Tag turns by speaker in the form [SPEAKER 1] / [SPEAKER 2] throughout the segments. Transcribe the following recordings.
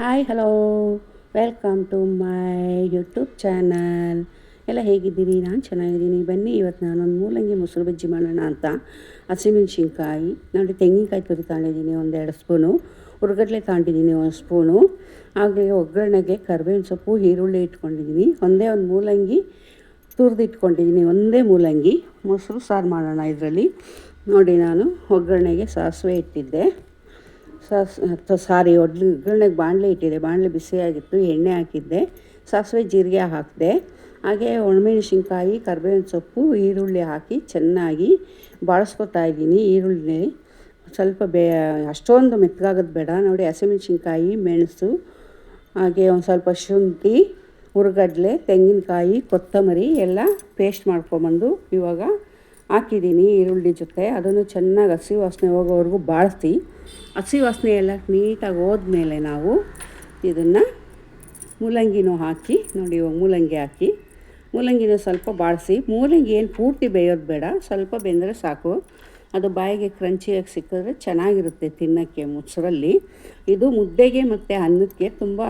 [SPEAKER 1] Hi hello welcome to my YouTube channel ಎಲ್ಲ ಹೇಗಿದ್ದೀರಿ? ನಾನು ಚೆನ್ನಾಗಿದ್ದೀನಿ. ಬನ್ನಿ, ಇವತ್ತು ನಾನೊಂದು ಮೂಲಂಗಿ ಮೊಸರು ಬಜ್ಜಿ ಮಾಡೋಣ ಅಂತ. ಹಸಿಮೆಣ್ಸಿನ್ಕಾಯಿ, ನೋಡಿ ತೆಂಗಿನಕಾಯಿ ತುರಿ ತಗೊಂಡಿದ್ದೀನಿ ಒಂದೆರಡು ಸ್ಪೂನು. ಹುರ್ಗಡ್ಲೆ ತಗೊಂಡಿದ್ದೀನಿ ಒಂದು ಸ್ಪೂನು. ಹಾಗೆ ಒಗ್ಗರಣೆಗೆ ಕರಿಬೇವಿನ ಸೊಪ್ಪು, ಈರುಳ್ಳಿ ಇಟ್ಕೊಂಡಿದ್ದೀನಿ. ಒಂದೇ ಒಂದು ಮೂಲಂಗಿ ತುರಿದು ಇಟ್ಕೊಂಡಿದ್ದೀನಿ, ಒಂದೇ ಮೂಲಂಗಿ. ಮೊಸರು ಸಾರು ಮಾಡೋಣ ಇದರಲ್ಲಿ. ನೋಡಿ, ನಾನು ಒಗ್ಗರಣೆಗೆ ಸಾಸಿವೆ ಇಟ್ಟಿದ್ದೆ. ಸಾಸ್ ಸಾರಿ ಒಗ್ಗರಣೆಗೆ ಬಾಣಲೆ ಇಟ್ಟಿದ್ದೆ. ಬಾಣಲೆ ಬಿಸಿಯಾಗಿತ್ತು. ಎಣ್ಣೆ ಹಾಕಿದ್ದೆ. ಸಾಸಿವೆ ಜೀರಿಗೆ ಹಾಕಿದೆ. ಹಾಗೆ ಒಣಮೆಣಸಿನ್ಕಾಯಿ ಕರ್ಬೇವಿನ ಸೊಪ್ಪು, ಈರುಳ್ಳಿ ಹಾಕಿ ಚೆನ್ನಾಗಿ ಬಾಳಿಸ್ಕೊತಾ ಇದ್ದೀನಿ ಈರುಳ್ಳಿ. ಸ್ವಲ್ಪ ಬೇ ಅಷ್ಟೊಂದು ಮೆತ್ತಗಾಗೋದು ಬೇಡ. ನೋಡಿ ಹಸಿಮೆಣ್ಸಿನ್ಕಾಯಿ ಮೆಣಸು, ಹಾಗೆ ಒಂದು ಸ್ವಲ್ಪ ಶುಂಠಿ, ಹುರ್ಗಡ್ಲೆ, ತೆಂಗಿನಕಾಯಿ, ಕೊತ್ತಂಬರಿ ಎಲ್ಲ ಪೇಸ್ಟ್ ಮಾಡ್ಕೊಂಬಂದು ಇವಾಗ ಹಾಕಿದ್ದೀನಿ ಈರುಳ್ಳಿ ಜೊತೆ. ಅದನ್ನು ಚೆನ್ನಾಗಿ ಹಸಿ ವಾಸನೆ ಹೋಗೋವರೆಗೂ ಬಾಳಿಸಿ ಹಸಿ ವಾಸನೆ ಎಲ್ಲ ನೀಟಾಗಿ ಹೋದ್ಮೇಲೆ ನಾವು ಇದನ್ನು ಮೂಲಂಗಿನೂ ಹಾಕಿ, ನೋಡಿ ಇವಾಗ ಮೂಲಂಗಿ ಹಾಕಿ, ಮೂಲಂಗಿನ ಸ್ವಲ್ಪ ಬಾಳಿಸಿ. ಮೂಲಂಗಿ ಏನು ಪೂರ್ತಿ ಬೇಯೋದು ಬೇಡ, ಸ್ವಲ್ಪ ಬೆಂದರೆ ಸಾಕು. ಅದು ಬಾಯಿಗೆ ಕ್ರಂಚಿಯಾಗಿ ಸಿಕ್ಕಿದ್ರೆ ಚೆನ್ನಾಗಿರುತ್ತೆ ತಿನ್ನೋಕ್ಕೆ ಮೊಸರಲ್ಲಿ. ಇದು ಮುದ್ದೆಗೆ ಮತ್ತು ಅನ್ನಕ್ಕೆ ತುಂಬ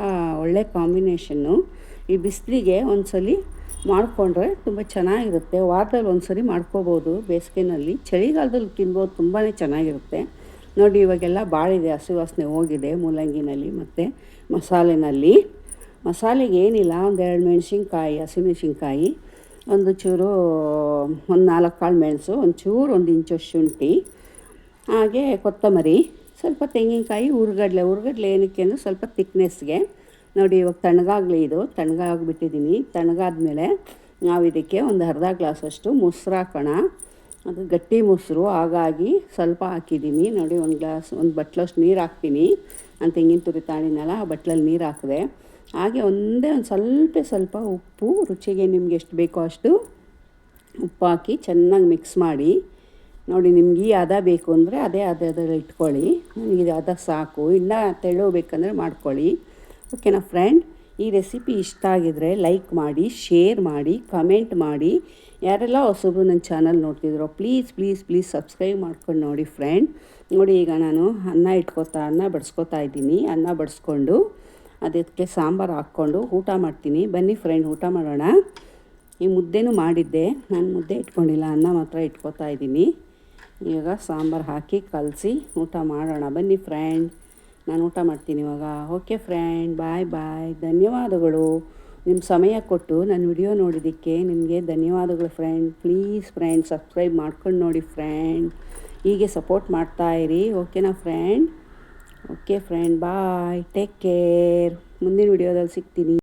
[SPEAKER 1] ಒಳ್ಳೆ ಕಾಂಬಿನೇಷನ್ನು. ಈ ಬಿಸಿಲಿಗೆ ಒಂದ್ಸಲಿ ಮಾಡಿಕೊಂಡ್ರೆ ತುಂಬ ಚೆನ್ನಾಗಿರುತ್ತೆ. ವಾರದಲ್ಲಿ ಒಂದು ಸರಿ ಮಾಡ್ಕೋಬೋದು ಬೇಸಿಗೆನಲ್ಲಿ. ಚಳಿಗಾಲದಲ್ಲಿ ತಿನ್ಬೋದು ತುಂಬಾ ಚೆನ್ನಾಗಿರುತ್ತೆ. ನೋಡಿ, ಇವಾಗೆಲ್ಲ ಬಾಳಿದೆ ಹಸಿ ವಾಸನೆ ಹೋಗಿದೆ ಮೂಲಂಗಿನಲ್ಲಿ ಮತ್ತು ಮಸಾಲೆನಲ್ಲಿ. ಮಸಾಲೆಗೆ ಏನಿಲ್ಲ ಒಂದೆರಡು ಮೆಣಸಿನ್ಕಾಯಿ ಹಸಿಮೆಣ್ಸಿನ್ಕಾಯಿ ಒಂದು ಚೂರು, ಒಂದು ನಾಲ್ಕು ಕಾಳು ಮೆಣಸು, ಒಂದು ಚೂರು ಒಂದು ಇಂಚು ಶುಂಠಿ, ಹಾಗೆ ಕೊತ್ತಂಬರಿ, ಸ್ವಲ್ಪ ತೆಂಗಿನಕಾಯಿ ಹುರ್ಗಡ್ಲೆ ಹುರ್ಗಡ್ಲೆ ಏನಕ್ಕೆ ಅಂದರೆ ಸ್ವಲ್ಪ ತಿಕ್ನೆಸ್ಗೆ ನೋಡಿ, ಇವಾಗ ತಣ್ಣಗಾಗಲಿ ಇದು. ತಣ್ಣಗಾಗ್ಬಿಟ್ಟಿದ್ದೀನಿ ತಣ್ಣಗಾದ್ಮೇಲೆ ನಾವು ಇದಕ್ಕೆ ಒಂದು ಅರ್ಧ ಗ್ಲಾಸಷ್ಟು ಮೊಸರು ಹಾಕೋಣ. ಅದು ಗಟ್ಟಿ ಮೊಸರು, ಹಾಗಾಗಿ ಸ್ವಲ್ಪ ಹಾಕಿದ್ದೀನಿ ನೋಡಿ, ಒಂದು ಗ್ಲಾಸ್, ಒಂದು ಬಟ್ಲಷ್ಟು ನೀರು ಹಾಕ್ತೀನಿ. ನಾನು ತೆಂಗಿನ ತುರಿ ತಾಳಿನಲ್ಲ, ಆ ಬಟ್ಲಲ್ಲಿ ನೀರು ಹಾಕಿದೆ. ಹಾಗೆ ಒಂದೇ ಒಂದು ಸ್ವಲ್ಪ ಸ್ವಲ್ಪ ಉಪ್ಪು, ರುಚಿಗೆ ನಿಮ್ಗೆ ಎಷ್ಟು ಬೇಕೋ ಅಷ್ಟು ಉಪ್ಪು ಹಾಕಿ ಚೆನ್ನಾಗಿ ಮಿಕ್ಸ್ ಮಾಡಿ. ನೋಡಿ, ನಿಮ್ಗೆ ಈ ಹದ ಬೇಕು ಅಂದರೆ ಅದೇ ಅದರಲ್ಲಿ ಇಟ್ಕೊಳ್ಳಿ. ಇದು ಅದ ಸಾಕು. ಇಲ್ಲ ತೆಳು ಬೇಕಂದರೆ ಮಾಡ್ಕೊಳ್ಳಿ. ಓಕೆನಾ ಫ್ರೆಂಡ್ ಈ ರೆಸಿಪಿ ಇಷ್ಟ ಆಗಿದರೆ ಲೈಕ್ ಮಾಡಿ ಶೇರ್ ಮಾಡಿ ಕಮೆಂಟ್ ಮಾಡಿ. ಯಾರೆಲ್ಲ ಹೊಸಬ್ರು ನನ್ನ ಚಾನಲ್ ನೋಡ್ತಿದ್ರೋ ಪ್ಲೀಸ್ ಪ್ಲೀಸ್ ಪ್ಲೀಸ್ ಸಬ್ಸ್ಕ್ರೈಬ್ ಮಾಡ್ಕೊಂಡು ನೋಡಿ ಫ್ರೆಂಡ್ ನೋಡಿ ಈಗ ನಾನು ಅನ್ನ ಇಟ್ಕೋತಾ, ಅನ್ನ ಬಡಿಸ್ಕೊತಾ ಇದ್ದೀನಿ. ಅನ್ನ ಬಡಿಸ್ಕೊಂಡು ಅದಕ್ಕೆ ಸಾಂಬಾರು ಹಾಕ್ಕೊಂಡು ಊಟ ಮಾಡ್ತೀನಿ. ಬನ್ನಿ ಫ್ರೆಂಡ್ ಊಟ ಮಾಡೋಣ. ಈ ಮುದ್ದೆನೂ ಮಾಡಿದ್ದೆ. ನಾನು ಮುದ್ದೆ ಇಟ್ಕೊಂಡಿಲ್ಲ, ಅನ್ನ ಮಾತ್ರ ಇಟ್ಕೊತಾ ಇದ್ದೀನಿ. ಈಗ ಸಾಂಬಾರು ಹಾಕಿ ಕಲಸಿ ಊಟ ಮಾಡೋಣ. ಬನ್ನಿ ಫ್ರೆಂಡ್ ನಾನು ಊಟ ಮಾಡ್ತೀನಿ ಇವಾಗ. ಓಕೆ ಫ್ರೆಂಡ್ ಬಾಯ್ ಬಾಯ್ ಧನ್ಯವಾದಗಳು. ನಿಮ್ಮ ಸಮಯ ಕೊಟ್ಟು ನನ್ನ ವಿಡಿಯೋ ನೋಡಿದ್ದಕ್ಕೆ ನಿಮಗೆ ಧನ್ಯವಾದಗಳು ಫ್ರೆಂಡ್ ಪ್ಲೀಸ್ ಫ್ರೆಂಡ್ ಸಬ್ಸ್ಕ್ರೈಬ್ ಮಾಡ್ಕೊಂಡು ನೋಡಿ ಫ್ರೆಂಡ್ ಹೀಗೆ ಸಪೋರ್ಟ್ ಇರಿ. ಓಕೆನಾ friend okay friend bye take care ಮುಂದಿನ ವಿಡಿಯೋದಲ್ಲಿ ಸಿಗ್ತೀನಿ.